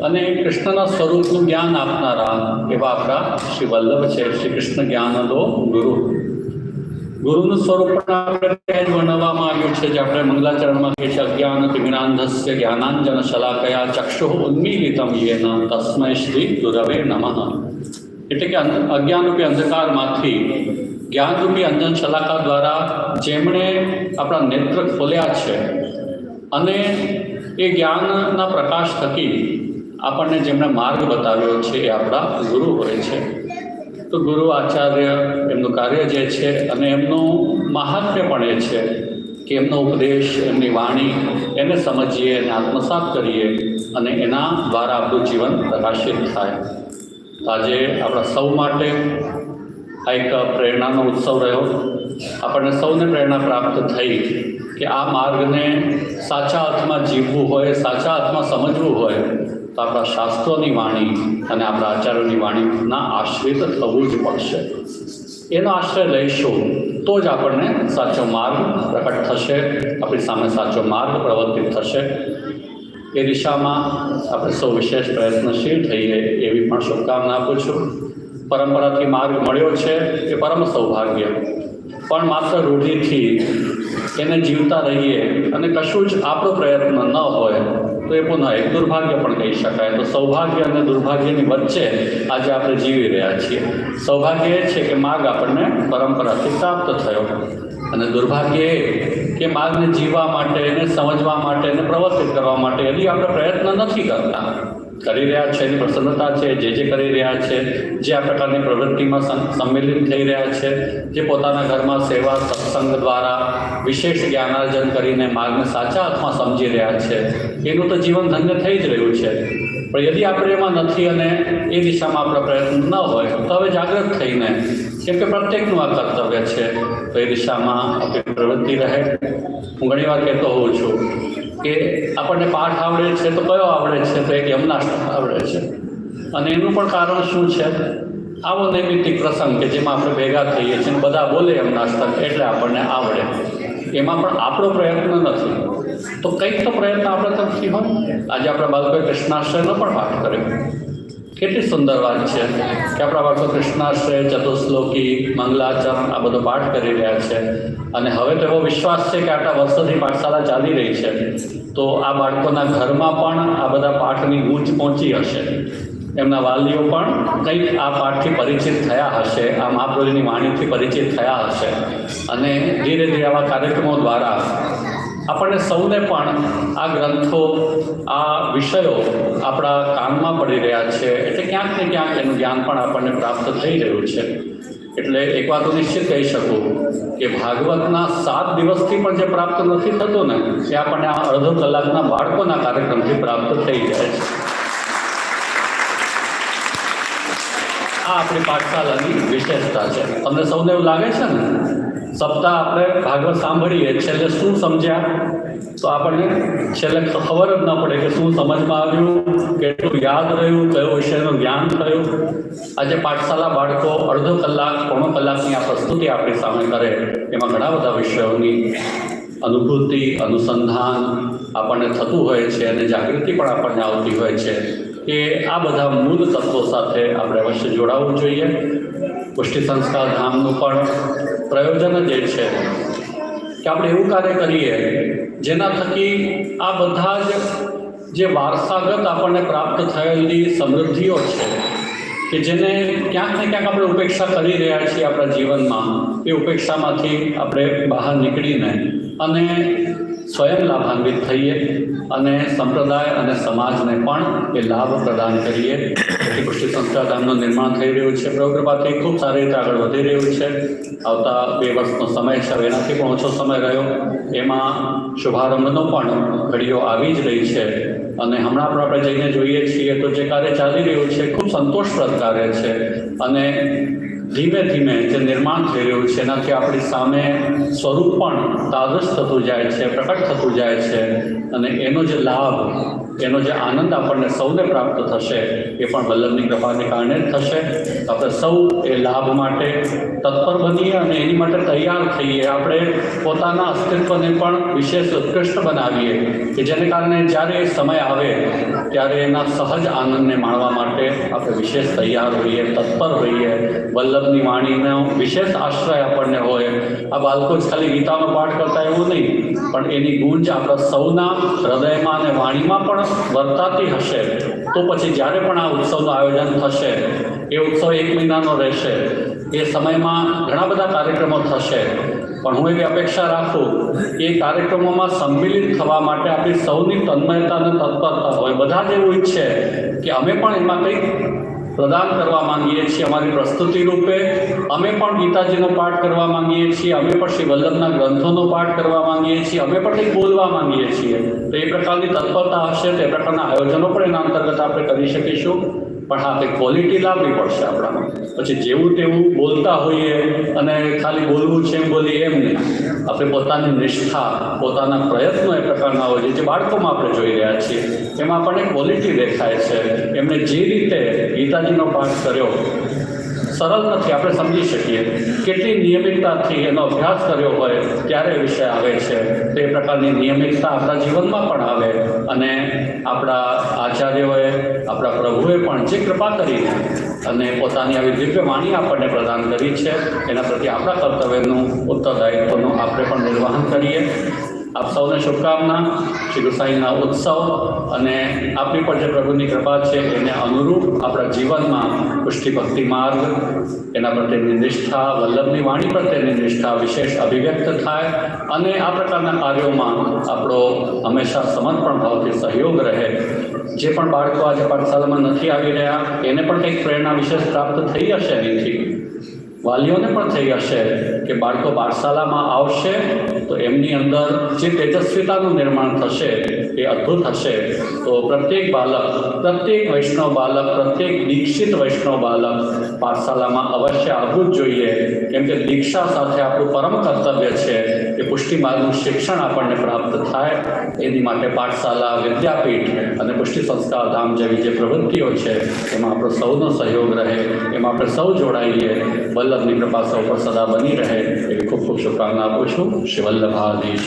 અને કૃષ્ણના સ્વરૂપનું જ્ઞાન આપનારા એવા આપણા શ્રી વલ્લભ છે, શ્રી કૃષ્ણ જ્ઞાનદો ગુરુ. ગુરુનું સ્વરૂપ પણ આપણે વર્ણવવામાં આવ્યું છે જે આપણે મંગલાચરણમાં કહે છે અજ્ઞાન જ્ઞાનધસ્ય જ્ઞાનાંજન શલાકયા ચક્ષુ ઉન્મીલિતમ યેન તસ્મૈ શ્રી ગુરવે નમઃ. એટલે કે અજ્ઞાનરૂપી અંધકારમાંથી જ્ઞાનરૂપી અંજન શલાકા દ્વારા જેમણે આપણા નેત્ર ખોલ્યા છે અને એ જ્ઞાનના પ્રકાશ થકી આપણને જેમણે માર્ગ બતાવ્યો છે એ આપણા ગુરુ હોય છે. તો ગુરુ આચાર્ય એમનું કાર્ય જે છે અને એમનું મહાત્મ્ય પણ એ છે કે એમનો ઉપદેશ, એમની વાણી એને સમજીએ, એને આત્મસાત કરીએ અને એના દ્વારા આપણું જીવન પ્રકાશિત થાય. આજે આપણા સૌ માટે આ એક પ્રેરણાનો ઉત્સવ રહ્યો. આપણને સૌને પ્રેરણા પ્રાપ્ત થઈ. કે આ માર્ગને સાચા અર્થમાં જીવવું હોય, સાચા અર્થમાં સમજવું હોય, તો આપણા શાસ્ત્રોની વાણી અને આપણા આચાર્યોની વાણીના આશ્રિત થવું જ પડશે. એનો આશ્રય લઈશું તો જ આપણને સાચો માર્ગ પ્રકટ થશે, આપણી સામે સાચો માર્ગ પ્રવર્તિત થશે. એ દિશામાં આપણે સૌ વિશેષ પ્રયત્નશીલ થઈએ એવી પણ શુભકામના આપું છું. પરંપરાથી માર્ગ મળ્યો છે એ પરમ સૌભાગ્ય. પણ માત્ર રૂઢિથી એને જીવતા રહીએ અને કશું જ આપણો પ્રયત્ન ન હોય, તો એ પુનઃ એક દુર્ભાગ્ય પણ કહી શકાય. તો સૌભાગ્ય અને દુર્ભાગ્યની વચ્ચે આજે આપણે જીવી રહ્યા છીએ. સૌભાગ્ય એ છે કે માર્ગ આપણને પરંપરાથી પ્રાપ્ત થયો. અને દુર્ભાગ્ય એ કે માર્ગને જીવવા માટે એને સમજવા માટે એને પ્રવર્તિત કરવા માટે હજી આપણે પ્રયત્ન નથી કરતા. કરી રહ્યા છે, એની પ્રસન્નતા છે, જે જે કરી રહ્યા છે, જે આ પ્રકારની પ્રવૃત્તિમાં સંમેલિત થઈ રહ્યા છે, જે પોતાના ઘરમાં સેવા, સત્સંગ દ્વારા વિશેષ જ્ઞાનાર્જન કરીને માર્ગને સાચા અર્થમાં સમજી રહ્યા છે. એનું તો જીવન ધન્ય થઈ જ રહ્યું છે. પણ યદિ આપણે એમાં નથી અને એ દિશામાં આપણો પ્રયત્ન ન હોય, તો હવે જાગૃત થઈને કેમ કે પ્રત્યેકનું આ કર્તવ્ય છે. તો એ દિશામાં આપણી પ્રવૃત્તિ રહે. હું ઘણીવાર કહેતો હોઉં છું કે આપણને પાઠ આવડે છે તો કયો આવડે છે? તો એક યમનાષ્ટક આવડે છે. અને એનું પણ કારણ શું છે? આવો નૈમિતિક પ્રસંગ કે જેમાં આપણે ભેગા થઈએ છીએ બધા બોલે યમનાષ્ટક એટલે આપણને આવડે. એમાં પણ આપણો પ્રયત્ન નથી. તો કંઈક તો પ્રયત્ન આપણે તરફથી હોય. આજે આપણા બાળકોએ કૃષ્ણાશ્રયનો પણ પાઠ કર્યો. કેટલી સુંદર વાત છે કે આપણા બાળકો કૃષ્ણાશ્રય ચતુશ્લોકી મંગલાચરણ આ બધો પાઠ કરી રહ્યા છે. અને હવે તો એવો વિશ્વાસ છે કે આટલા વર્ષોથી પાઠશાળા ચાલી રહી છે. તો આ બાળકોના ઘરમાં પણ આ બધા પાઠની ગૂંચ પહોંચી હશે. એમના વાલીઓ પણ કંઈક આ પાઠથી પરિચિત થયા હશે, આ મહાપ્રભુની વાણીથી પરિચિત થયા હશે. અને ધીરે ધીરે આવા કાર્યક્રમો દ્વારા આપણને સૌને પણ આ ગ્રંથો, આ વિષયો આપણા કાનમાં પડી રહ્યા છે. એટલે ક્યાંક ને ક્યાંક એનું જ્ઞાન પણ આપણને પ્રાપ્ત થઈ રહ્યું છે. એટલે એક વાત હું નિશ્ચિત કહી શકું કે ભાગવતના સાત દિવસથી પણ જે પ્રાપ્ત નથી થતું ને, એ આપણને આ અડધો કલાકના બાળકોના કાર્યક્રમથી પ્રાપ્ત થઈ જાય છે. આ આપણી પાઠશાલાની વિશેષતા છે. તમને સૌને એવું લાગે છે ને? સપ્તાહ આપણે ભાગવત સાંભળીએ. છેલ્લે શું સમજ્યા? તો આપણને છેલ્લે ખબર જ ન પડે કે શું સમજમાં આવ્યું, કેટલું યાદ રહ્યું, કયો વિષયનું જ્ઞાન થયું. આજે પાઠશાલા બાળકો અડધો કલાક, પોણો કલાકની આ પ્રસ્તુતિ આપણી સામે કરે. એમાં ઘણા બધા વિષયોની અનુભૂતિ, અનુસંધાન આપણને થતું હોય છે અને જાગૃતિ પણ આપણને આવતી હોય છે. કે આ બધા મૂળ તત્વો સાથે આપણે અવશ્ય જોડાવવું જોઈએ. પુષ્ટિ સંસ્કાર ધામનું પણ પ્રયોજન જ એ છે કે આપણે એવું કાર્ય કરીએ જેના થકી આ બધા જ જે વારસાગત આપણને પ્રાપ્ત થયેલી સમૃદ્ધિઓ છે કે જેને ક્યાંક ને ક્યાંક આપણે ઉપેક્ષા કરી રહ્યા છીએ આપણા જીવનમાં. એ ઉપેક્ષામાંથી આપણે બહાર નીકળીને. અને સ્વયં લાભાન્વિત થઈએ અને સંપ્રદાય અને સમાજને પણ એ લાભ પ્રદાન કરીએ. કૃષિ સંસ્થાધામનું નિર્માણ થઈ રહ્યું છે. પ્રવૃત્તિથી ખૂબ સારી રીતે આગળ વધી રહ્યું છે. આવતા બે વર્ષનો સમય છે એનાથી પણ ઓછો સમય રહ્યો. એમાં શુભારંભનો પણ ઘડીઓ આવી જ રહી છે અને હમણાં પણ આપણે જઈને જોઈએ છીએ તો જે કાર્ય ચાલી રહ્યું છે, ખૂબ સંતોષપ્રદ કાર્ય છે અને ધીમે ધીમે જે નિર્માણ થઈ રહ્યું છે, એનાથી આપણી સામે સ્વરૂપ પણ તાદશ થતું જાય છે પ્રકટ થતું જાય છે અને એનો જે લાભ, એનો જે આનંદ આપણને સૌને પ્રાપ્ત થશે, એ પણ વલ્લભની કૃપાને કારણે જ થશે. આપણે સૌ એ લાભ માટે તત્પર બનીએ અને એની માટે તૈયાર થઈએ. આપણે પોતાના અસ્તિત્વને પણ વિશેષ ઉત્કૃષ્ટ બનાવીએ કે જેને કારણે જ્યારે એ સમય આવે, ત્યારે એના સહજ આનંદને માણવા માટે આપણે વિશેષ તૈયાર હોઈએ, તત્પર હોઈએ વલ્લભની વાણીનો વિશેષ આશ્રય આપણને હોય. આ બાળકો ખાલી ગીતાનો પાઠ કરતા એવું નહીં, પણ એની ગુંજ આપણા સૌના હૃદયમાં અને વાણીમાં પણ વર્તાતી હશે. તો પછી જ્યારે પણ આ ઉત્સવનું આયોજન થશે, એ ઉત્સવ એક મહિનાનો રહેશે. એ સમયમાં ઘણા બધા કાર્યક્રમો થશે. પણ હું એવી અપેક્ષા રાખું એ કાર્યક્રમોમાં સંમિલિત થવા માટે આપણી સૌની તન્મયતા અને તત્પરતા હોય. બધા જ એવું ઈચ્છે કે અમે પણ એમાં કંઈક પ્રદાન કરવા માંગીએ છીએ અમારી પ્રસ્તુતિ રૂપે. અમે પણ ગીતાજીનો પાઠ કરવા માંગીએ છીએ. અમે પણ શ્રી વલ્લભના ગ્રંથોનો પાઠ કરવા માંગીએ છીએ. અમે પણ કંઈક બોલવા માંગીએ છીએ. તો એ પ્રકારની તત્પરતા હશે તો એ પ્રકારના આયોજનો પણ એના અંતર્ગત આપણે કરી શકીશું. પણ હા, તે ક્વોલિટી લાવવી પડશે આપણામાં. પછી જેવું તેવું બોલતા હોઈએ અને ખાલી બોલવું છે એમ બોલીએ એમ નહીં. આપણે પોતાની નિષ્ઠા, પોતાના પ્રયત્નો એ પ્રકારના હોય છે, જે બાળકોમાં આપણે જોઈ રહ્યા છીએ. એમાં આપણને ક્વોલિટી દેખાય છે. એમણે જે રીતે ગીતાજીનો પાઠ કર્યો સરળ નથી, આપણે સમજી શકીએ. કેટલી નિયમિતતાથી એનો અભ્યાસ કર્યો હોય ત્યારે વિષય આવે છે, તો પ્રકારની નિયમિતતા આપણા જીવનમાં પણ આવે. અને આપણા આચાર્યોએ, આપણા પ્રભુએ પણ જે કૃપા કરીને અને પોતાની આવી દિવ્ય વાણી આપણને પ્રદાન કરી છે, એના પ્રત્યે આપણા કર્તવ્યનું ઉત્તરદાયિત્વનું આપણે પણ નિર્વહન કરીએ. આપ સૌને શુભકામના. શ્રી ગુસાઈના ઉત્સવ અને આપણી પર જે પ્રભુની કૃપા છે, એને અનુરૂપ આપણા જીવનમાં પુષ્ટિ ભક્તિ માર્ગ, એના પ્રત્યેની નિષ્ઠા, વલ્લભની વાણી પ્રત્યેની નિષ્ઠા વિશેષ અભિવ્યક્ત થાય અને આ પ્રકારના કાર્યોમાં આપણો હંમેશા સમર્પણ ભાવથી સહયોગ રહે. જે પણ બાળકો આજે પાઠશાલામાં નથી આવી રહ્યા, એને પણ કંઈક પ્રેરણા વિશેષ પ્રાપ્ત થઈ હશે એનીથી વાલીઓને પણ થઈ હશે કે બાળકો પાઠશાલામાં આવશે, તો એમની અંદર જે તેજસ્વીતાનું નિર્માણ થશે, એ અદ્ભુત હશે. તો પ્રત્યેક બાલક પ્રત્યેક વૈષ્ણવ બાલક પ્રત્યેક દીક્ષિત વૈષ્ણવ બાલક પાઠશાલામાં અવશ્ય આવવું જ જોઈએ. કેમ કે દીક્ષા સાથે આપણું પરમ કર્તવ્ય છે કે પુષ્ટિ માર્ગનું શિક્ષણ આપણને પ્રાપ્ત થાય. એની માટે પાઠશાલા વિદ્યાપીઠ અને પુષ્ટિ સંસ્કાર ધામ જેવી જે પ્રવૃત્તિઓ છે, એમાં આપણો સૌનો સહયોગ રહે, એમાં આપણે સૌ જોડાઈએ. વલ્લભની કૃપા સૌ પર સદા બની રહે. એવી ખૂબ ખૂબ શુભકામના આપું છું. શ્રી વલ્લભાધીશ